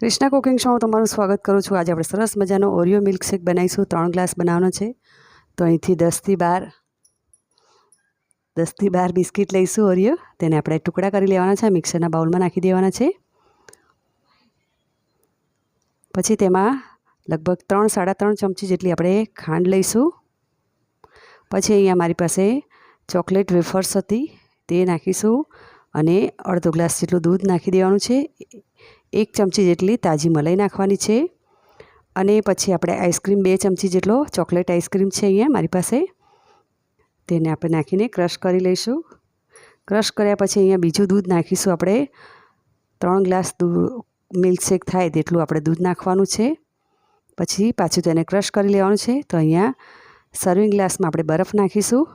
Krishna cooking શોમાં તમારું સ્વાગત કરું છું. આજે આપણે સરસ મજાનો ઓરિયો મિલ્કશેક બનાવીશું. ત્રણ ગ્લાસ બનાવવાનો છે. તો અહીંથી દસથી બાર દસથી બાર બિસ્કિટ લઈશું ઓરિયો. તેને આપણે ટુકડા કરી લેવાના છે. મિક્સરના બાઉલમાં નાખી દેવાના છે. પછી તેમાં લગભગ ત્રણ, સાડા ત્રણ ચમચી જેટલી આપણે ખાંડ લઈશું. પછી અહીંયા મારી પાસે ચોકલેટ વેફર્સ હતી. તે નાખીશું અને અડધો ગ્લાસ જેટલું દૂધ નાખી દેવાનું છે. એક ચમચી જેટલી તાજી મલાઈ નાખવાની છે. અને પછી આપણે આઈસ્ક્રીમ બે ચમચી જેટલો ચોકલેટ આઈસ્ક્રીમ છે અહીંયા મારી પાસે. તેને આપણે નાખીને ક્રશ કરી લઈશું. ક્રશ કર્યા પછી અહીંયા બીજું દૂધ નાખીશું આપણે. ત્રણ ગ્લાસ દૂધ મિલ્કશેક થાય તેટલું આપણે દૂધ નાખવાનું છે. પછી પાછું તેને ક્રશ કરી લેવાનું છે. તો અહીંયા સર્વિંગ ગ્લાસમાં આપણે બરફ નાખીશું.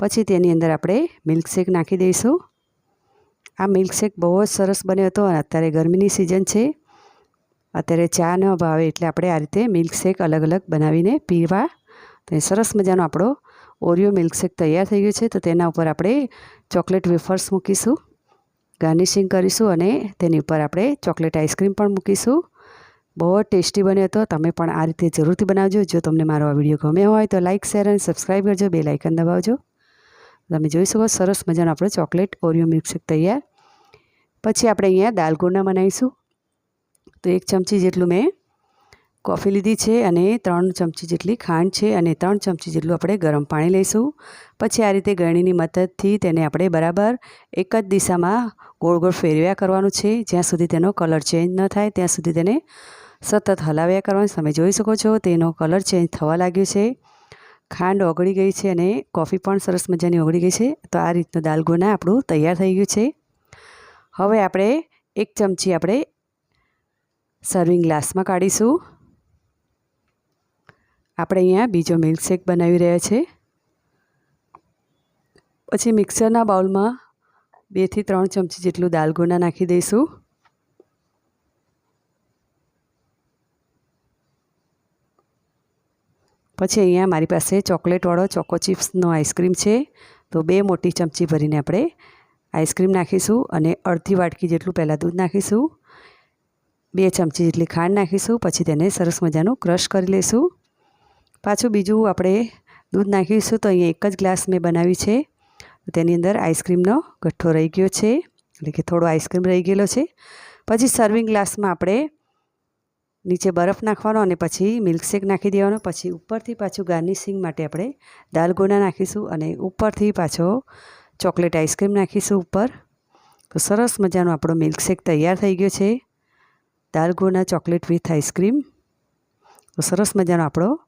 પછી તેની અંદર આપણે મિલ્કશેક નાખી દઈશું. આ મિલ્કશેક બહુ જ સરસ બન્યો હતો અને અત્યારે ગરમીની સિઝન છે. અત્યારે ચા ન ભાવે એટલે આપણે આ રીતે મિલ્કશેક અલગ અલગ બનાવીને પીવા. તો સરસ મજાનો આપણો ઓરિયો મિલ્કશેક તૈયાર થઈ ગયો છે. તો તેના ઉપર આપણે ચોકલેટ વેફર્સ મૂકીશું ગાર્નિશિંગ કરીશું અને તેની ઉપર આપણે ચોકલેટ આઈસ્ક્રીમ પણ મૂકીશું. બહુ જ ટેસ્ટી બન્યો હતો. તમે પણ આ રીતે જરૂરથી બનાવજો. જો તમને મારો આ વીડિયો ગમ્યો હોય તો લાઇક શેર અને સબસ્ક્રાઈબ કરજો. બે લાઇકન દબાવજો. તમે જોઈ શકો, સરસ મજાનો આપણો ચોકલેટ ઓરિયો મિલ્કશેક તૈયાર. પછી આપણે અહીંયા દાલગોના બનાવીશું. તો એક ચમચી જેટલું મેં કોફી લીધી છે અને ત્રણ ચમચી જેટલી ખાંડ છે અને ત્રણ ચમચી જેટલું આપણે ગરમ પાણી લઈશું. પછી આ રીતે ગળણીની મદદથી તેને આપણે બરાબર એક જ દિશામાં ગોળ ગોળ ફેરવ્યા કરવાનું છે. જ્યાં સુધી તેનો કલર ચેન્જ ન થાય, ત્યાં સુધી તેને સતત હલાવ્યા કરવાનું તમે જોઈ શકો છો તેનો કલર ચેન્જ થવા લાગ્યો છે. ખાંડ ઓગળી ગઈ છે અને કોફી પણ સરસ મજાની ઓગળી ગઈ છે. તો આ રીતનું દાલગોના આપણું તૈયાર થઈ ગયું છે. હવે આપણે એક ચમચી આપણે સર્વિંગ ગ્લાસમાં કાઢીશું. આપણે અહીંયા બીજો મિલ્કશેક બનાવી રહ્યા છે. પછી મિક્સરના બાઉલમાં બેથી ત્રણ ચમચી જેટલું દાલગોના નાખી દઈશું. પછી અહીંયા મારી પાસે ચોકલેટવાળો ચોકો ચિપ્સનો આઈસ્ક્રીમ છે. તો બે મોટી ચમચી ભરીને આપણે આઈસ્ક્રીમ નાખીશું અને અડધી વાટકી જેટલું પહેલાં દૂધ નાખીશું. બે ચમચી જેટલી ખાંડ નાખીશું, પછી તેને સરસ મજાનું ક્રશ કરી લઈશું. પાછું બીજું આપણે દૂધ નાખીશું તો અહીંયા એક જ ગ્લાસ મેં બનાવી છે. તેની અંદર આઈસ્ક્રીમનો ગઠ્ઠો રહી ગયો છે, એટલે કે થોડો આઈસ્ક્રીમ રહી ગયેલો છે. પછી સર્વિંગ ગ્લાસમાં આપણે નીચે બરફ નાખવાનો અને પછી મિલ્કશેક નાખી દેવાનો. પછી ઉપરથી પાછું ગાર્નિશિંગ માટે આપણે દાલગોના નાખીશું અને ઉપરથી પાછો ચોકલેટ આઈસ્ક્રીમ નાખીશું ઉપર. તો સરસ મજાનો આપણો મિલ્કશેક તૈયાર થઈ ગયો છે. Dalgona chocolate with ice cream. તો સરસ મજાનો આપણો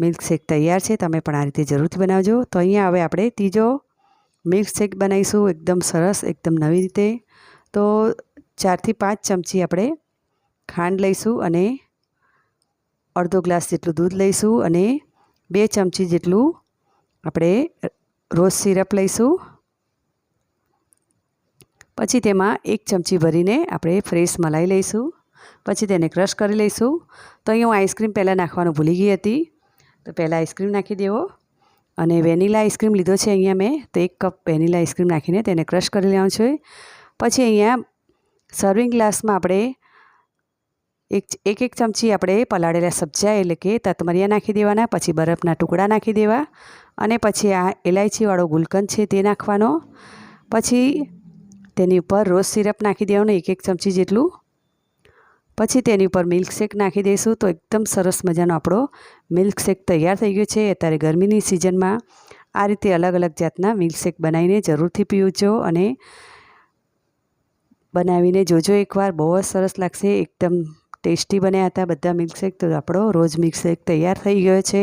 મિલ્કશેક તૈયાર છે. તમે પણ આ રીતે જરૂરથી બનાવજો. તો અહીંયા હવે આપણે ત્રીજો મિલ્કશેક બનાવીશું. એકદમ સરસ, એકદમ નવી રીતે. તો ચારથી પાંચ ચમચી આપણે ખાંડ લઈશું અને અડધો ગ્લાસ જેટલું દૂધ લઈશું અને બે ચમચી જેટલું આપણે રોઝ સિરપ લઈશું. પછી તેમાં એક ચમચી ભરીને આપણે ફ્રેશ મલાઈ લઈશું. પછી તેને ક્રશ કરી લઈશું. તો અહીંયા હું આઈસ્ક્રીમ પહેલાં નાખવાનું ભૂલી ગઈ હતી. તો પહેલાં આઈસ્ક્રીમ નાખી દેવો. અને વેનીલા આઈસ્ક્રીમ લીધો છે અહીંયા મેં. તો એક કપ વેનીલા આઈસ્ક્રીમ નાખીને તેને ક્રશ કરી લેવાનું છે. પછી અહીંયા સર્વિંગ ગ્લાસમાં આપણે એક એક એક ચમચી આપણે પલાળેલા સબ્જા એટલે કે તતમરિયા નાખી દેવાના, પછી બરફના ટુકડા નાખી દેવા અને પછી આ ઇલાયચીવાળો ગુલકંદ છે તે નાખવાનો. પછી તેની ઉપર રોઝ સિરપ નાખી દેવાનું એક એક ચમચી જેટલું. પછી તેની ઉપર મિલ્કશેક નાખી દઈશું તો એકદમ સરસ મજાનો આપણો મિલ્કશેક તૈયાર થઈ ગયો છે. અત્યારે ગરમીની સિઝનમાં આ રીતે અલગ અલગ જાતના મિલ્કશેક બનાવીને જરૂરથી પીવજો અને બનાવીને જોજો એકવાર. બહુ જ સરસ લાગશે. એકદમ ટેસ્ટી બન્યા હતા બધા મિલ્કશેક તો આપણો રોજ મિલ્કશેક તૈયાર થઈ ગયો છે.